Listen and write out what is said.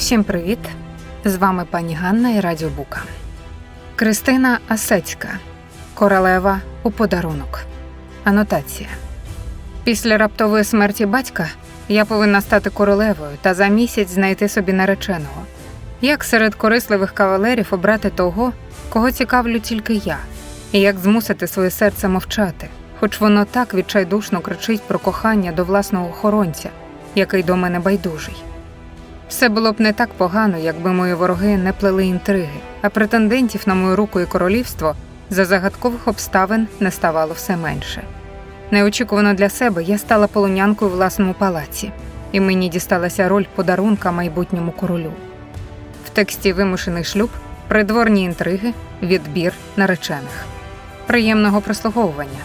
Всім привіт! З вами пані Ганна і Радіо Бука. Кристина Асецька. Королева у подарунок. Анотація. Після раптової смерті батька я повинна стати королевою та за місяць знайти собі нареченого. Як серед корисливих кавалерів обрати того, кого цікавлю тільки я, і як змусити своє серце мовчати, хоч воно так відчайдушно кричить про кохання до власного охоронця, який до мене байдужий. Все було б не так погано, якби мої вороги не плели інтриги, а претендентів на мою руку і королівство за загадкових обставин не ставало все менше. Неочікувано для себе я стала полонянкою власному палаці, і мені дісталася роль подарунка майбутньому королю. В тексті вимушений шлюб, придворні інтриги, відбір наречених. Приємного прослуховування.